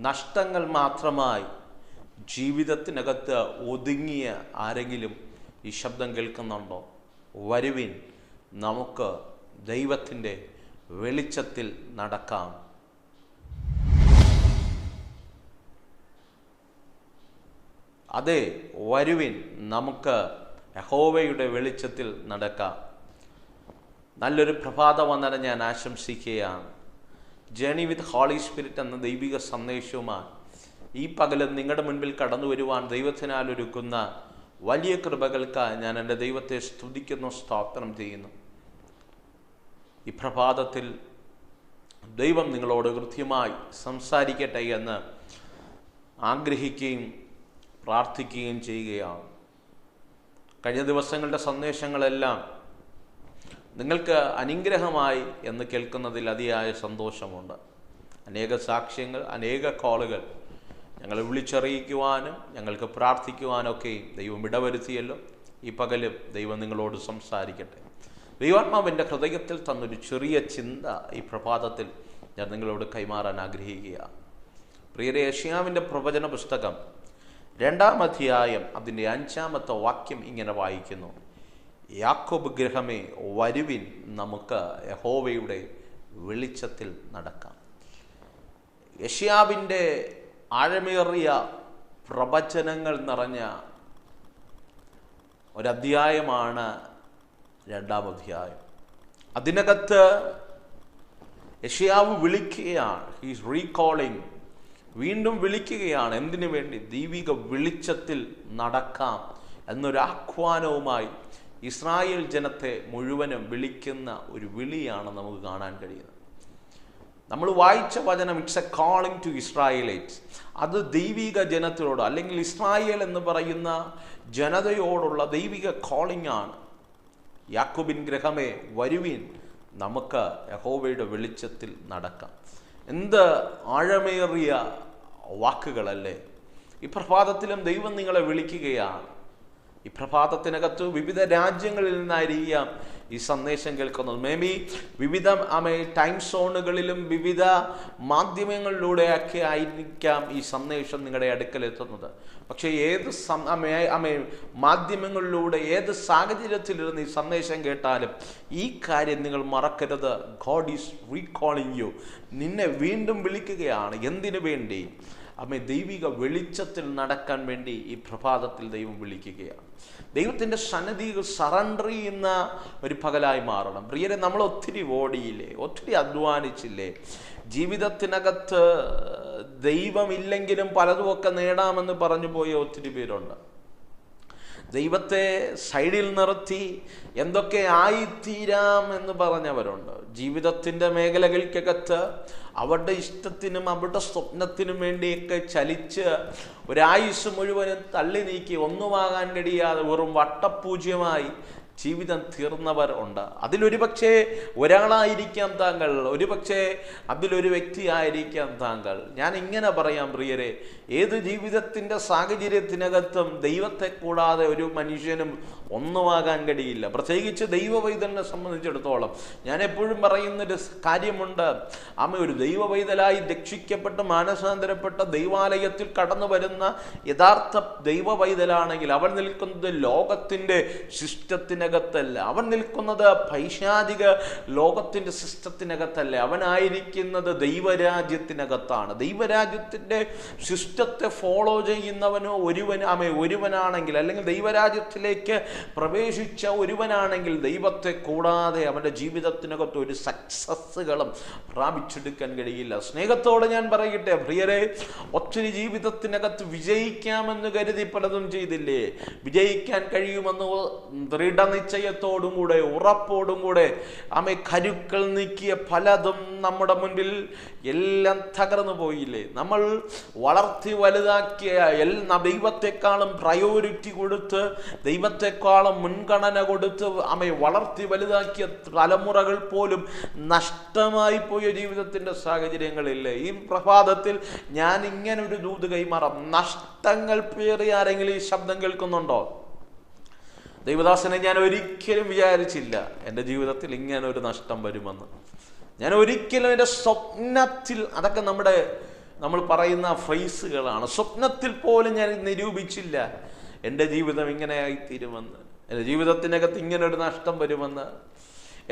നഷ്ടങ്ങൾ മാത്രമായി ജീവിതത്തിനകത്ത് ഒതുങ്ങിയ ആരെങ്കിലും ഈ ശബ്ദം കേൾക്കുന്നുണ്ടോ? വരുവിൻ നമുക്ക് ദൈവത്തിന്റെ വെളിച്ചത്തിൽ നടക്കാം. അതെ വരുവിൻ നമുക്ക് യഹോവയുടെ വെളിച്ചത്തിൽ നടക്കാം. നല്ലൊരു പ്രഭാത ഞാൻ ആശംസിക്കുകയാണ്. ജേണി വിത്ത് ഹോളി സ്പിരിറ്റ് എന്ന ദൈവിക സന്ദേശവുമായി ഈ പകലും നിങ്ങളുടെ മുൻപിൽ കടന്നു വരുവാൻ ദൈവത്തിനാൽ ഒരുക്കുന്ന വലിയ കൃപകൾക്കായി ഞാൻ എന്റെ ദൈവത്തെ സ്തുതിക്കുന്നു സ്തോത്രം ചെയ്യുന്നു. ഈ പ്രഭാതത്തിൽ ദൈവം നിങ്ങളോട് കൃത്യമായി സംസാരിക്കട്ടെ എന്ന് ആഗ്രഹിക്കുകയും പ്രാർത്ഥിക്കുകയും ചെയ്യുകയാണ്. കഴിഞ്ഞ ദിവസങ്ങളുടെ സന്ദേശങ്ങളെല്ലാം നിങ്ങൾക്ക് അനുഗ്രഹമായി എന്ന് കേൾക്കുന്നതിൽ അതിയായ സന്തോഷമുണ്ട്. അനേക സാക്ഷ്യങ്ങൾ അനേക കോളുകൾ ഞങ്ങളെ വിളിച്ചറിയിക്കുവാനും ഞങ്ങൾക്ക് പ്രാർത്ഥിക്കുവാനൊക്കെയും ദൈവം ഇടവരുത്തിയല്ലോ. ഈ പകലും ദൈവം നിങ്ങളോട് സംസാരിക്കട്ടെ. ദൈവാത്മാവിന്റെ ഹൃദയത്തിൽ തന്നൊരു ചെറിയ ചിന്ത ഈ പ്രഭാതത്തിൽ ഞാൻ നിങ്ങളോട് കൈമാറാൻ ആഗ്രഹിക്കുകയാണ് പ്രിയരെ യഷ്യാവിന്റെ പ്രവചന പുസ്തകം രണ്ടാം അധ്യായം അതിന്റെ അഞ്ചാമത്തെ വാക്യം ഇങ്ങനെ വായിക്കുന്നു. യാക്കോബ് ഗ്രഹമേ വരുവിൻ നമുക്ക് യഹോവയുടെ വെളിച്ചത്തിൽ നടക്കാം. യഷ്യാവിന്റെ ആഴമേറിയ പ്രവചനങ്ങൾ നിറഞ്ഞ ഒരധ്യായമാണ് രണ്ടാം അധ്യായം. അതിനകത്ത് യഷ്യാവ് വിളിക്കുകയാണ്. ഹീസ് റീകോളിംഗ് വീണ്ടും വിളിക്കുകയാണ്. എന്തിനു വേണ്ടി? ദൈവിക വെളിച്ചത്തിൽ നടക്കാം എന്നൊരു ആഹ്വാനവുമായി ഇസ്രായേൽ ജനത്തെ മുഴുവനും വിളിക്കുന്ന ഒരു വിളിയാണ് നമുക്ക് കാണാൻ കഴിയുന്നത്. നമ്മൾ വായിച്ച വചനം it's a calling to Israelites അത് ദൈവിക ജനത്തിനോട് അല്ലെങ്കിൽ ഇസ്രായേൽ എന്ന് പറയുന്ന ജനതയോടുള്ള ദൈവിക കോളിംഗ് ആണ്. യാക്കോബിൻ ഗ്രഹമേ വരുവീൻ നമുക്ക് യഹോവയുടെ വെളിച്ചത്തിൽ നടക്കാം. എന്ത് ആഴമേറിയ വാക്കുകളല്ലേ. ഈ പ്രഭാതത്തിലും ദൈവം നിങ്ങളെ വിളിക്കുകയാണ്. ഈ പ്രഭാതത്തിനകത്ത് വിവിധ രാജ്യങ്ങളിൽ നിന്നായിരിക്കാം ഈ സന്ദേശം കേൾക്കുന്നത്. മേ ബി വിവിധ ടൈം സോണുകളിലും വിവിധ മാധ്യമങ്ങളിലൂടെയൊക്കെ ആയിരിക്കാം ഈ സന്ദേശം നിങ്ങളുടെ അടുക്കൽ എത്തുന്നത്. പക്ഷേ ഏത് അമേ മാധ്യമങ്ങളിലൂടെ ഏത് സാഹചര്യത്തിലിരുന്ന് ഈ സന്ദേശം കേട്ടാലും ഈ കാര്യം നിങ്ങൾ മറക്കരുത്. ഗോഡ് ഈസ് റീകോളിങ് യു നിന്നെ വീണ്ടും വിളിക്കുകയാണ്. എന്തിനു വേണ്ടി? അമ്മ ദൈവിക വെളിച്ചത്തിൽ നടക്കാൻ വേണ്ടി ഈ പ്രഭാതത്തിൽ ദൈവം വിളിക്കുകയാണ്. ദൈവത്തിന്റെ സന്നദ്ധികൾ സറണ്ടർ ചെയ്യുന്ന ഒരു പകലായി മാറണം. പ്രിയരെ നമ്മൾ ഒത്തിരി ഓടിയില്ലേ? ഒത്തിരി അധ്വാനിച്ചില്ലേ? ജീവിതത്തിനകത്ത് ദൈവമില്ലെങ്കിലും പലതുമൊക്കെ നേടാമെന്ന് പറഞ്ഞു പോയ ഒത്തിരി പേരുണ്ട്. ദൈവത്തെ സൈഡിൽ നിർത്തി എന്തൊക്കെ ആയിത്തീരാം എന്ന് പറഞ്ഞവരുണ്ട്. ജീവിതത്തിന്റെ മേഖലകൾക്കകത്ത് അവരുടെ ഇഷ്ടത്തിനും അവരുടെ സ്വപ്നത്തിനും വേണ്ടിയൊക്കെ ചലിച്ച് ഒരായുസ് മുഴുവനും തള്ളി നീക്കി ഒന്നുമാകാൻ കഴിയാതെ വെറും വട്ടപൂജ്യമായി ജീവിതം തീർന്നവർ ഉണ്ട്. അതിലൊരു പക്ഷേ ഒരാളായിരിക്കാം താങ്കൾ ഒരു പക്ഷേ അതിലൊരു വ്യക്തിയായിരിക്കാം താങ്കൾ. ഞാൻ ഇങ്ങനെ പറയാം പ്രിയരെ. ഏത് ജീവിതത്തിന്റെ സാഹചര്യത്തിനകത്തും ദൈവത്തെ കൂടാതെ ഒരു മനുഷ്യനും ഒന്നുമാകാൻ കഴിയില്ല പ്രത്യേകിച്ച് ദൈവവൈതലിനെ സംബന്ധിച്ചിടത്തോളം ഞാൻ എപ്പോഴും പറയുന്നൊരു കാര്യമുണ്ട്. അമ്മ ഒരു ദൈവവൈതലായി രക്ഷിക്കപ്പെട്ട് മാനസാന്തരപ്പെട്ട ദൈവാലയത്തിൽ കടന്നു വരുന്ന യഥാർത്ഥ ദൈവവൈതലാണെങ്കിൽ അവൻ നിൽക്കുന്നത് ലോകത്തിന്റെ സിസ്റ്റത്തിനകത്തല്ല. അവൻ നിൽക്കുന്നത് പൈശാചിക ലോകത്തിന്റെ സിസ്റ്റത്തിനകത്തല്ല. അവനായിരിക്കുന്നത് ദൈവരാജ്യത്തിനകത്താണ്. ദൈവരാജ്യത്തിന്റെ ശിഷ്ടത്തെ ഫോളോ ചെയ്യുന്നവനോ ഒരുവൻ അമ്മ ഒരുവനാണെങ്കിൽ അല്ലെങ്കിൽ ദൈവരാജ്യത്തിലേക്ക് പ്രവേശിച്ച ഒരുവനാണെങ്കിൽ ദൈവത്തെ കൂടാതെ അവന്റെ ജീവിതത്തിനകത്ത് ഒരു സക്സസ്സുകളും പ്രാപിച്ചെടുക്കാൻ കഴിയില്ല. സ്നേഹത്തോടെ ഞാൻ പറയട്ടെ പ്രിയരെ ഒത്തിരി ജീവിതത്തിനകത്ത് വിജയിക്കാമെന്ന് കരുതി പലതും ചെയ്തില്ലേ? വിജയിക്കാൻ കഴിയുമെന്ന് ദൃഢനിശ്ചയത്തോടും കൂടെ ഉറപ്പോടും കൂടെ ആമെ കരുക്കൾ നീക്കിയ പലതും നമ്മുടെ മുൻപിൽ എല്ലാം തകർന്നു പോയില്ലേ? നമ്മൾ വളർത്തി വലുതാക്കിയ എല്ലാ ദൈവത്തെക്കാളും പ്രയോറിറ്റി കൊടുത്ത് ദൈവത്തെക്കാളും മുൻഗണന കൊടുത്ത് അമ്മയെ വളർത്തി വലുതാക്കിയ തലമുറകൾ പോലും നഷ്ടമായി പോയ ജീവിതത്തിന്റെ സാഹചര്യങ്ങളില്ലേ. ഈ പ്രഭാതത്തിൽ ഞാൻ ഇങ്ങനെ ഒരു ദൂത് കൈമാറാം. നഷ്ടങ്ങൾ പേറി ആരെങ്കിലും ഈ ശബ്ദം കേൾക്കുന്നുണ്ടോ? ദൈവദാസനെ ഞാൻ ഒരിക്കലും വിചാരിച്ചില്ല എന്റെ ജീവിതത്തിൽ ഇങ്ങനെ ഒരു നഷ്ടം വരുമെന്ന്. ഞാൻ ഒരിക്കലും എന്റെ സ്വപ്നത്തിൽ അതൊക്കെ നമ്മുടെ നമ്മൾ പറയുന്ന ഫ്രേസുകളാണ് സ്വപ്നത്തിൽ പോലും ഞാൻ നിരൂപിച്ചില്ല. എന്റെ ജീവിതം ഇങ്ങനെയായിത്തീരുമെന്ന്. എന്റെ ജീവിതത്തിനകത്ത് ഇങ്ങനെ ഒരു നഷ്ടം വരുമെന്ന്.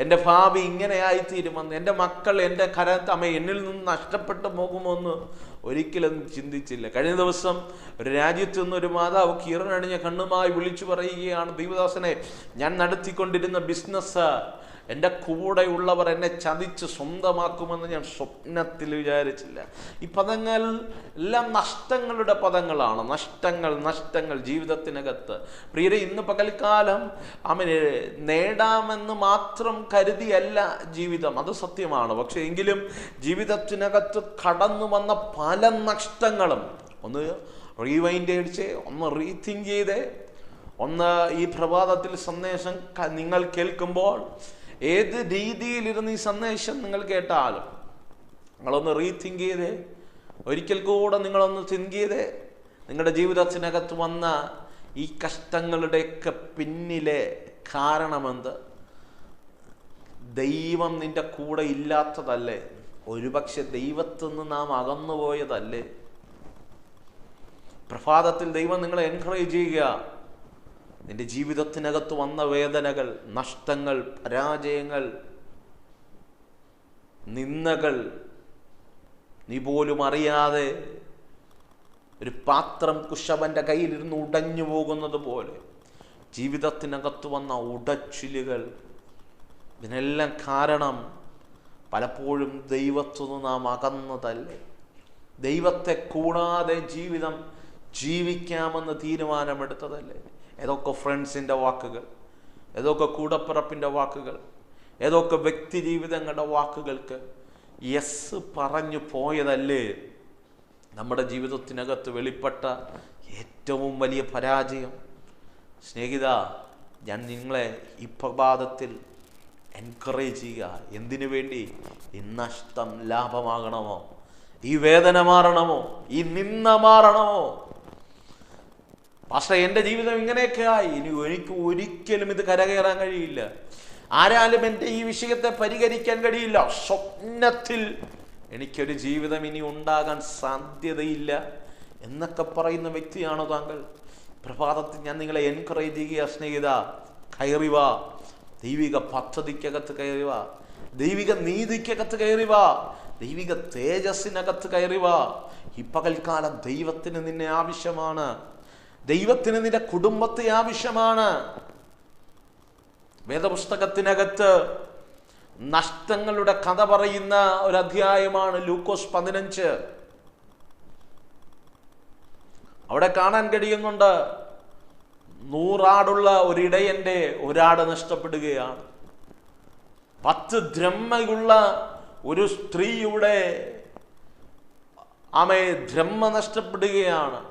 എന്റെ ഭാവി ഇങ്ങനെയായിത്തീരുമെന്ന്. എന്റെ മക്കൾ എന്റെ കരത്തമ്മ എന്നിൽ നിന്ന് നഷ്ടപ്പെട്ടു പോകുമെന്ന് ഒരിക്കലും ചിന്തിച്ചില്ല. കഴിഞ്ഞ ദിവസം ഒരു രാജ്യത്ത് നിന്ന് ഒരു മാതാവ് കീറനണിഞ്ഞ കണ്ണുമായി വിളിച്ചു പറയുകയാണ് ദൈവദാസനെ ഞാൻ നടത്തിക്കൊണ്ടിരുന്ന ബിസിനസ് എന്റെ കൂടെയുള്ളവർ എന്നെ ചതിച്ച് സ്വന്തമാക്കുമെന്ന് ഞാൻ സ്വപ്നത്തിൽ വിചാരിച്ചില്ല. ഈ പദങ്ങൾ എല്ലാം നഷ്ടങ്ങളുടെ പദങ്ങളാണ്. നഷ്ടങ്ങൾ നഷ്ടങ്ങൾ ജീവിതത്തിനകത്ത്. പ്രിയരെ ഇന്ന് പകൽക്കാലം അവന് നേടാമെന്ന് മാത്രം കരുതിയല്ല ജീവിതം. അത് സത്യമാണ്. പക്ഷേ എങ്കിലും ജീവിതത്തിനകത്ത് കടന്നു വന്ന പല നഷ്ടങ്ങളും. ഒന്ന് റീവൈൻഡ് അടിച്ച് ഒന്ന് റീതിങ്ക് ചെയ്ത്. ഒന്ന് ഈ പ്രഭാതത്തിൽ സന്ദേശം നിങ്ങൾ കേൾക്കുമ്പോൾ ഏത് രീതിയിലിരുന്ന് ഈ സന്ദേശം നിങ്ങൾ കേട്ടാലും നിങ്ങളൊന്ന് റീതിങ്ക് ചെയ്ത്. ഒരിക്കൽ കൂടെ നിങ്ങളൊന്ന് തിങ്ക് ചെയ്ത്. നിങ്ങളുടെ ജീവിതത്തിനകത്ത് വന്ന ഈ കഷ്ടങ്ങളുടെയൊക്കെ പിന്നിലെ കാരണമെന്ത് ദൈവം നിന്റെ കൂടെ ഇല്ലാത്തതല്ലേ. ഒരുപക്ഷെ ദൈവത്തുനിന്ന് നാം അകന്നുപോയതല്ലേ? പ്രഭാതത്തിൽ ദൈവം നിങ്ങളെ എൻകറേജ് ചെയ്യുക. നിന്റെ ജീവിതത്തിനകത്ത് വന്ന വേദനകൾ നഷ്ടങ്ങൾ പരാജയങ്ങൾ നിന്ദകൾ നീ പോലും അറിയാതെ ഒരു പാത്രം കുശവന്റെ കയ്യിലിരുന്ന് ഉടഞ്ഞു പോകുന്നത് പോലെ ജീവിതത്തിനകത്ത് വന്ന ഉടച്ചിലുകൾ ഇതിനെല്ലാം കാരണം പലപ്പോഴും ദൈവത്തുനിന്ന് നാം അകന്നതല്ലേ? ദൈവത്തെ കൂടാതെ ജീവിതം ജീവിക്കാമെന്ന് തീരുമാനമെടുത്തതല്ലേ? ഏതൊക്കെ ഫ്രണ്ട്സിന്റെ വാക്കുകൾ ഏതൊക്കെ കൂടപ്പിറപ്പിന്റെ വാക്കുകൾ ഏതൊക്കെ വ്യക്തി ജീവിതങ്ങളുടെ വാക്കുകൾക്ക് യെസ് പറഞ്ഞു പോയതല്ലേ? നമ്മുടെ ജീവിതത്തിനകത്ത് വെളിപ്പെട്ട ഏറ്റവും വലിയ പരാജയം. സ്നേഹിത ഞാൻ നിങ്ങളെ ഈ പ്രഭാതത്തിൽ എൻകറേജ് ചെയ്യുക. എന്തിനു വേണ്ടി? ഈ നഷ്ടം ലാഭമാകണമോ? ഈ വേദന മാറണമോ? ഈ നിന്ന മാറണമോ? പക്ഷേ എന്റെ ജീവിതം ഇങ്ങനെയൊക്കെ ആയി ഇനി എനിക്ക് ഒരിക്കലും ഇത് കരകയറാൻ കഴിയില്ല. ആരാലും എന്റെ ഈ വിഷയത്തെ പരിഹരിക്കാൻ കഴിയില്ല. സ്വപ്നത്തിൽ എനിക്കൊരു ജീവിതം ഇനി ഉണ്ടാകാൻ സാധ്യതയില്ല എന്നൊക്കെ പറയുന്ന വ്യക്തിയാണോ താങ്കൾ? പ്രഭാതത്തിൽ ഞാൻ നിങ്ങളെ എൻകറേജ് ചെയ്യുക സ്നേഹിത. കയറി വാ. ദൈവിക പദ്ധതിക്കകത്ത് കയറി ദൈവിക നീതിക്കകത്ത് കയറി ദൈവിക തേജസ്സിനകത്ത് കയറി വാ. ഈ പകൽക്കാലം ദൈവത്തിന് നിന്നെ ആവശ്യമാണ്. ദൈവത്തിന് നിന്റെ കുടുംബത്തെ ആവശ്യമാണ്. വേദപുസ്തകത്തിനകത്ത് നഷ്ടങ്ങളുടെ കഥ പറയുന്ന ഒരു അധ്യായമാണ് ലൂക്കോസ് പതിനഞ്ച്. അവിടെ കാണാൻ കഴിയുന്നുണ്ട്. നൂറാടുള്ള ഒരിടയന്റെ ഒരാട് നഷ്ടപ്പെടുകയാണ്. പത്ത് ദ്രഹ്മയുള്ള ഒരു സ്ത്രീയുടെ ആമയെ ദ്രഹ്മ നഷ്ടപ്പെടുകയാണ്.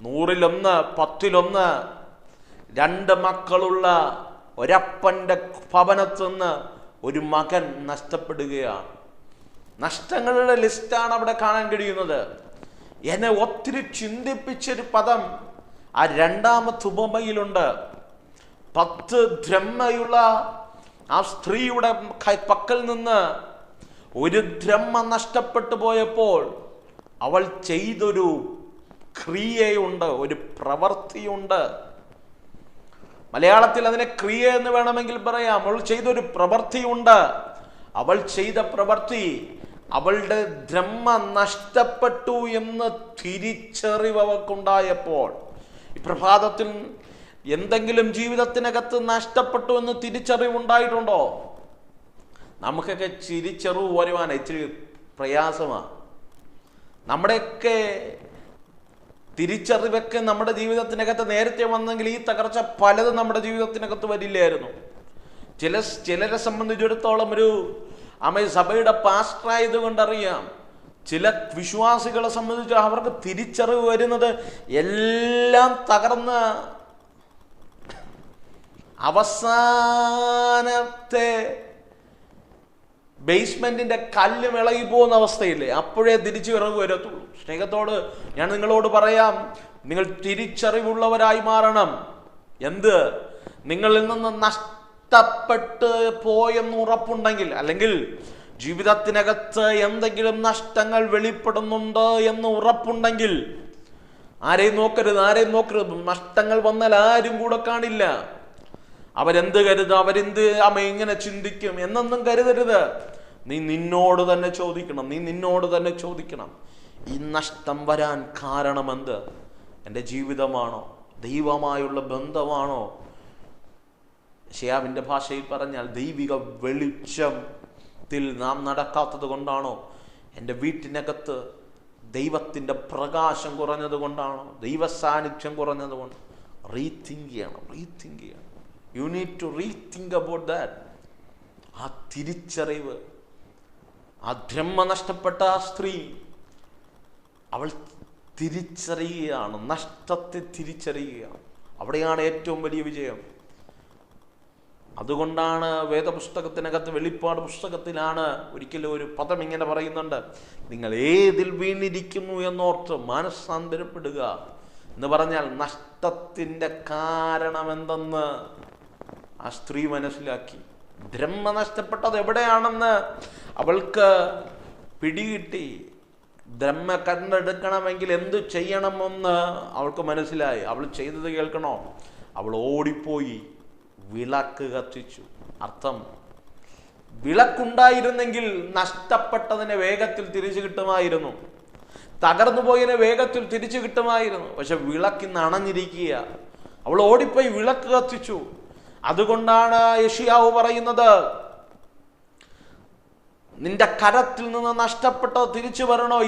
നൂറിലൊന്ന് പത്തിലൊന്ന് രണ്ട് മക്കളുള്ള ഒരപ്പന്റെ ഭവനത്തുനിന്ന് ഒരു മകൻ നഷ്ടപ്പെടുകയാണ്. നഷ്ടങ്ങളുടെ ലിസ്റ്റാണ് അവിടെ കാണാൻ കഴിയുന്നത്. എന്നെ ഒത്തിരി ചിന്തിപ്പിച്ചൊരു പദം ആ രണ്ടാമത്തെ ഉപമയിലുണ്ട്. പത്ത് ദ്രഹ്മയുള്ള ആ സ്ത്രീയുടെ പക്കൽ നിന്ന് ഒരു ദ്രഹ്മ നഷ്ടപ്പെട്ടു പോയപ്പോൾ അവൾ ചെയ്തൊരു ക്രിയയുണ്ട് ഒരു പ്രവൃത്തിയുണ്ട് മലയാളത്തിൽ അതിനെ ക്രിയ എന്ന് വേണമെങ്കിൽ പറയാം. അവൾ ചെയ്തൊരു പ്രവൃത്തിയുണ്ട് അവൾ ചെയ്ത പ്രവൃത്തി അവളുടെ ബ്രഹ്മ നഷ്ടപ്പെട്ടു എന്ന് തിരിച്ചറിവ് അവൾക്കുണ്ടായപ്പോൾ ഈ പ്രഭാതത്തിൽ എന്തെങ്കിലും ജീവിതത്തിനകത്ത് നഷ്ടപ്പെട്ടു എന്ന് തിരിച്ചറിവുണ്ടായിട്ടുണ്ടോ? നമുക്കൊക്കെ തിരിച്ചറിവ് വരുവാൻ ഇച്ചിരി പ്രയാസമാണ് നമ്മുടെയൊക്കെ തിരിച്ചറിവൊക്കെ നമ്മുടെ ജീവിതത്തിനകത്ത് നേരത്തെ വന്നെങ്കിൽ ഈ തകർച്ച പലതും നമ്മുടെ ജീവിതത്തിനകത്ത് വരില്ലായിരുന്നു. ചില ചിലരെ സംബന്ധിച്ചിടത്തോളം ഒരു അമ്മ സഭയുടെ പാസ്റ്റർ ആയതുകൊണ്ടറിയാം ചില വിശ്വാസികളെ സംബന്ധിച്ച് അവർക്ക് തിരിച്ചറിവ് വരുന്നത് എല്ലാം തകർന്ന് അവസാനത്തെ ബേസ്മെന്റിന്റെ കല്ല് ഇളകി പോകുന്ന അവസ്ഥയില്ലേ? അപ്പോഴേ തിരിച്ചു ഇറവ് വരത്തുള്ളൂ. സ്നേഹത്തോട് ഞാൻ നിങ്ങളോട് പറയാം നിങ്ങൾ തിരിച്ചറിവുള്ളവരായി മാറണം. എന്ത്? നിങ്ങളിൽ നിന്ന് നഷ്ടപ്പെട്ട് പോയെന്ന് ഉറപ്പുണ്ടെങ്കിൽ അല്ലെങ്കിൽ ജീവിതത്തിനകത്ത് എന്തെങ്കിലും നഷ്ടങ്ങൾ വെളിപ്പെടുന്നുണ്ട് എന്ന് ഉറപ്പുണ്ടെങ്കിൽ ആരെയും നോക്കരുത് ആരെയും നോക്കരുത്. നഷ്ടങ്ങൾ വന്നാൽ ആരും കൂടെ കാണില്ല. അവരെന്ത് കരുത് അവരെന്ത് അമ്മ ഇങ്ങനെ ചിന്തിക്കും എന്നൊന്നും കരുതരുത്. നീ നിന്നോട് തന്നെ ചോദിക്കണം നീ നിന്നോട് തന്നെ ചോദിക്കണം. ഈ നഷ്ടം വരാൻ കാരണമെന്ത്? എന്റെ ജീവിതമാണോ? ദൈവമായുള്ള ബന്ധമാണോ? ഷിയാവിന്റെ ഭാഷയിൽ പറഞ്ഞാൽ ദൈവിക വെളിച്ചത്തിൽ നാം നടക്കാത്തത് കൊണ്ടാണോ? എന്റെ വീട്ടിനകത്ത് ദൈവത്തിന്റെ പ്രകാശം കുറഞ്ഞത് കൊണ്ടാണോ? ദൈവ സാന്നിധ്യം കുറഞ്ഞത് കൊണ്ട് റീതിങ്ക് ചെയ്യണം റീതിങ്ക് ചെയ്യണം. You need to rethink about that ആ തിരിച്ചറിവ് ആ ബ്രഹ്മ നഷ്ടപ്പെട്ട ആ സ്ത്രീ അവൾ തിരിച്ചറിയുകയാണ് നഷ്ടത്തെ തിരിച്ചറിയുകയാണ്. അവിടെയാണ് ഏറ്റവും വലിയ വിജയം. അതുകൊണ്ടാണ് വേദപുസ്തകത്തിനകത്ത് വെളിപ്പാട് പുസ്തകത്തിലാണ് ഒരിക്കലും ഒരു പദം ഇങ്ങനെ പറയുന്നുണ്ട്. നിങ്ങൾ ഏതിൽ വീണിരിക്കുന്നു എന്നോർത്ത് മാനസാന്തരപ്പെടുക എന്ന് പറഞ്ഞാൽ നഷ്ടത്തിന്റെ കാരണമെന്തെന്ന് ആ സ്ത്രീ മനസ്സിലാക്കി. ബ്രഹ്മ നഷ്ടപ്പെട്ടത് എവിടെയാണെന്ന് അവൾക്ക് പിടികിട്ടി. ബ്രഹ്മ കണ്ടെടുക്കണമെങ്കിൽ എന്തു ചെയ്യണമെന്ന് അവൾക്ക് മനസ്സിലായി. അവൾ ചെയ്തത് കേൾക്കണോ? അവൾ ഓടിപ്പോയി. വിളക്ക് കത്തിച്ചു. അർത്ഥം വിളക്കുണ്ടായിരുന്നെങ്കിൽ നഷ്ടപ്പെട്ടതിനെ വേഗത്തിൽ തിരിച്ചു കിട്ടുമായിരുന്നു. തകർന്നു പോയതിനെ വേഗത്തിൽ തിരിച്ചു കിട്ടുമായിരുന്നു. പക്ഷെ വിളക്കിന്ന് അണഞ്ഞിരിക്കുക അവൾ ഓടിപ്പോയി വിളക്ക് കത്തിച്ചു. അതുകൊണ്ടാണ് യഷിയാവ് പറയുന്നത് നിന്റെ കരത്തിൽ നിന്ന് നഷ്ടപ്പെട്ടോ തിരിച്ചു വരണോ?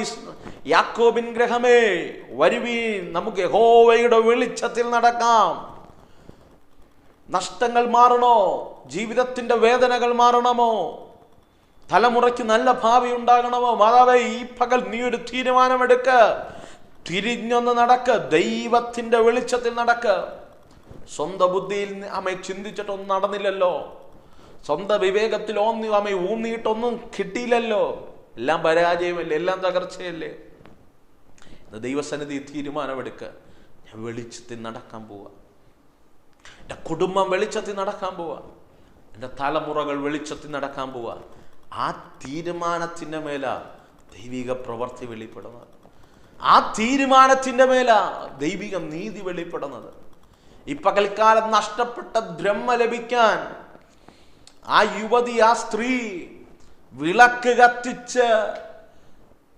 യാക്കോബിൻ ഗ്രഹമേ വരുവീൻ നമുക്ക് യഹോവയുടെ വെളിച്ചത്തിൽ നടക്കാം. നഷ്ടങ്ങൾ മാറണോ? ജീവിതത്തിന്റെ വേദനകൾ മാറണമോ? തലമുറയ്ക്ക് നല്ല ഭാവി ഉണ്ടാകണമോ? മാതാവേ ഈ പകൽ നീ ഒരു തീരുമാനമെടുക്ക. തിരിഞ്ഞൊന്ന് നടക്ക്. ദൈവത്തിന്റെ വെളിച്ചത്തിൽ നടക്ക്. സ്വന്തം ബുദ്ധിയിൽ അമ്മ ചിന്തിച്ചിട്ടൊന്നും നടന്നില്ലല്ലോ. സ്വന്തം വിവേകത്തിൽ ഓന്നി അമ്മ ഊന്നിയിട്ടൊന്നും കിട്ടിയില്ലല്ലോ. എല്ലാം പരാജയമല്ലേ? എല്ലാം തകർച്ചയല്ലേ? ദൈവസന്നിധി തീരുമാനമെടുക്കുക ഞാൻ വെളിച്ചത്തിൽ നടക്കാൻ പോവാ. എന്റെ കുടുംബം വെളിച്ചത്തിൽ നടക്കാൻ പോവാ. എന്റെ തലമുറകൾ വെളിച്ചത്തിൽ നടക്കാൻ പോവാ. ആ തീരുമാനത്തിന്റെ മേല ദൈവിക പ്രവൃത്തി വെളിപ്പെടുന്നത്. ആ തീരുമാനത്തിന്റെ മേല ദൈവിക നീതി വെളിപ്പെടുന്നത്. ഈ പകൽക്കാലം നഷ്ടപ്പെട്ട ബ്രഹ്മ ലഭിക്കാൻ ആ യുവതി ആ സ്ത്രീ വിളക്ക് കത്തിച്ച്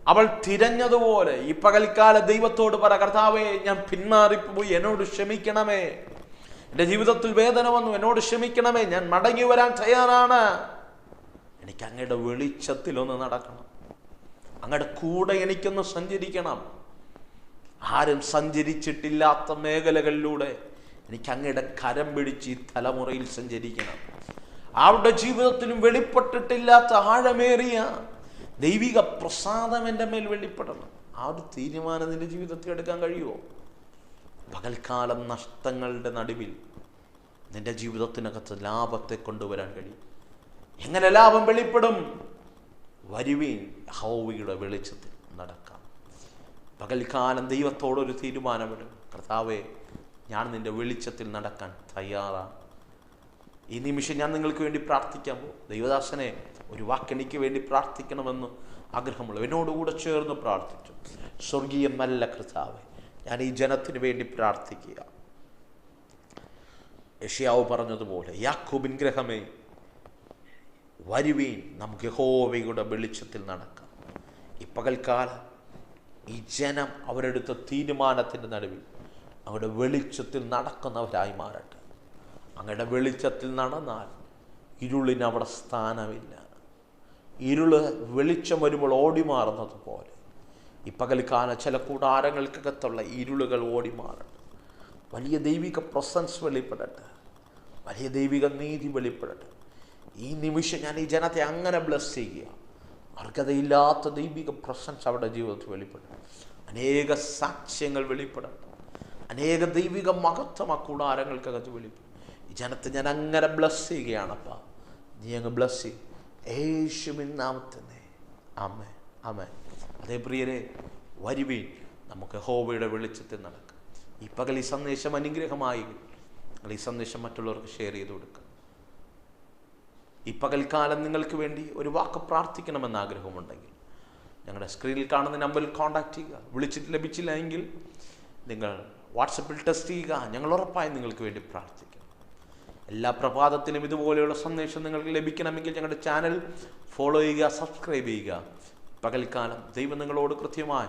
അവൾ തിരഞ്ഞതുപോലെ ഈ പകൽക്കാല ദൈവത്തോട് പറ കർത്താവേ ഞാൻ പിന്മാറിപ്പോയി. എന്നോട് ക്ഷമിക്കണമേ. എന്റെ ജീവിതത്തിൽ വേദന വന്നു എന്നോട് ക്ഷമിക്കണമേ ഞാൻ മടങ്ങി വരാൻ തയ്യാറാണ്. എനിക്ക് അങ്ങയുടെ വെളിച്ചത്തിലൊന്ന് നടക്കണം. അങ്ങയുടെ കൂടെ എനിക്കൊന്ന് സഞ്ചരിക്കണം. ആരും സഞ്ചരിച്ചിട്ടില്ലാത്ത മേഖലകളിലൂടെ എനിക്ക് അങ്ങയുടെ കരം പിടിച്ച് ഈ തലമുറയിൽ സഞ്ചരിക്കണം. അവരുടെ ജീവിതത്തിലും വെളിപ്പെട്ടിട്ടില്ലാത്ത ആഴമേറിയ ദൈവിക പ്രസാദം എന്റെ മേൽ വെളിപ്പെടണം. ആ ഒരു തീരുമാനം നിന്റെ ജീവിതത്തിൽ എടുക്കാൻ കഴിയുമോ? പകൽക്കാലം നഷ്ടങ്ങളുടെ നടുവിൽ നിന്റെ ജീവിതത്തിനകത്ത് ലാഭത്തെ കൊണ്ടുവരാൻ കഴിയും. എങ്ങനെ ലാഭം വെളിപ്പെടും? വരുവീൻ ഹൗവിയുടെ വെളിച്ചത്തിൽ നടക്കാം. പകൽക്കാലം ദൈവത്തോടൊരു തീരുമാനമെടുക്കും. കർത്താവെ ഞാൻ നിന്റെ വെളിച്ചത്തിൽ നടക്കാൻ തയ്യാറാണ്. ഈ നിമിഷം ഞാൻ നിങ്ങൾക്ക് വേണ്ടി പ്രാർത്ഥിക്കാൻ പോകും. ദൈവദാസനെ ഒരു വാക്കെനിക്ക് വേണ്ടി പ്രാർത്ഥിക്കണമെന്ന് ആഗ്രഹമുള്ളൂ എന്നോടുകൂടെ ചേർന്ന് പ്രാർത്ഥിച്ചു. സ്വർഗീയ നല്ല കർത്താവെ ഞാൻ ഈ ജനത്തിന് വേണ്ടി പ്രാർത്ഥിക്കുക. യഷ്യാവ് പറഞ്ഞതുപോലെ യാക്കൂബിൻ ഗ്രഹമേ വരുവീൻ നമുക്ക് യഹോവയുടെ വെളിച്ചത്തിൽ നടക്കാം. ഈ പകൽക്കാലം ഈ ജനം അവരെടുത്ത തീരുമാനത്തിന്റെ നടുവിൽ അവരുടെ വെളിച്ചത്തിൽ നടക്കുന്നവരായി മാറട്ടെ. അങ്ങയുടെ വെളിച്ചത്തിൽ നടന്നാൽ ഇരുളിന് അവിടെ സ്ഥാനമില്ല. ഇരുൾ വെളിച്ചം വരുമ്പോൾ ഓടി മാറുന്നത് പോലെ ഈ പകൽക്കാല ചില കൂടാരങ്ങൾക്കകത്തുള്ള ഇരുളുകൾ ഓടി മാറട്ടെ. വലിയ ദൈവിക പ്രസൻസ് വെളിപ്പെടട്ടെ. വലിയ ദൈവിക നീതി വെളിപ്പെടട്ടെ. ഈ നിമിഷം ഞാൻ ഈ ജനത്തെ അങ്ങനെ ബ്ലസ് ചെയ്യുക. അർഹതയില്ലാത്ത ദൈവിക പ്രസൻസ് അവരുടെ ജീവിതത്തിൽ വെളിപ്പെടും അനേക സാക്ഷ്യങ്ങൾ വെളിപ്പെടട്ടെ. അനേക ദൈവിക മഹത്വം ആ കൂടാരങ്ങൾക്കകത്ത് വെളിപ്പെടും ഈ ജനത്തെ ഞാൻ അങ്ങനെ ബ്ലസ് ചെയ്യുകയാണപ്പാ. നീ അങ്ങ് ബ്ലസ് ചെയ്യും. യേശുവിൻ നാമത്തന്നെ ആമേ ആമേ അതേ പ്രിയരെ വരുവീൻ നമുക്ക് ഹോബയുടെ വെളിച്ചത്തിൽ നടക്കാം. ഈ പകൽ ഈ സന്ദേശം അനുഗ്രഹമായി. നിങ്ങൾ ഈ സന്ദേശം മറ്റുള്ളവർക്ക് ഷെയർ ചെയ്ത് കൊടുക്കുക ഈ പകൽക്കാലം നിങ്ങൾക്ക് വേണ്ടി ഒരു വാക്ക് പ്രാർത്ഥിക്കണമെന്ന് ആഗ്രഹമുണ്ടെങ്കിൽ ഞങ്ങളുടെ സ്ക്രീനിൽ കാണുന്ന നമ്പറിൽ കോൺടാക്റ്റ് ചെയ്യുക. വിളിച്ചിട്ട് ലഭിച്ചില്ല എങ്കിൽ നിങ്ങൾ വാട്സപ്പിൽ ടെസ്റ്റ് ചെയ്യുക. ഞങ്ങൾ ഉറപ്പായും നിങ്ങൾക്ക് വേണ്ടി പ്രാർത്ഥിക്കും. എല്ലാ പ്രഭാതത്തിലും ഇതുപോലെയുള്ള സന്ദേശം നിങ്ങൾക്ക് ലഭിക്കണമെങ്കിൽ ഞങ്ങളുടെ ചാനൽ ഫോളോ ചെയ്യുക സബ്സ്ക്രൈബ് ചെയ്യുക. പകൽക്കാലം ദൈവം നിങ്ങളോട് കൃത്യമായി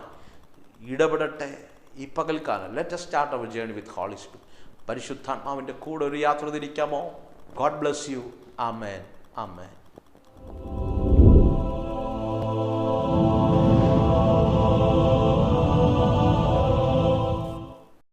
ഇടപെടട്ടെ ഈ പകൽക്കാലം. Let start our journey with holy spirit പരിശുദ്ധാത്മാവിന്റെ കൂടെ ഒരു യാത്ര തിരിക്കാമോ? God bless you amen amen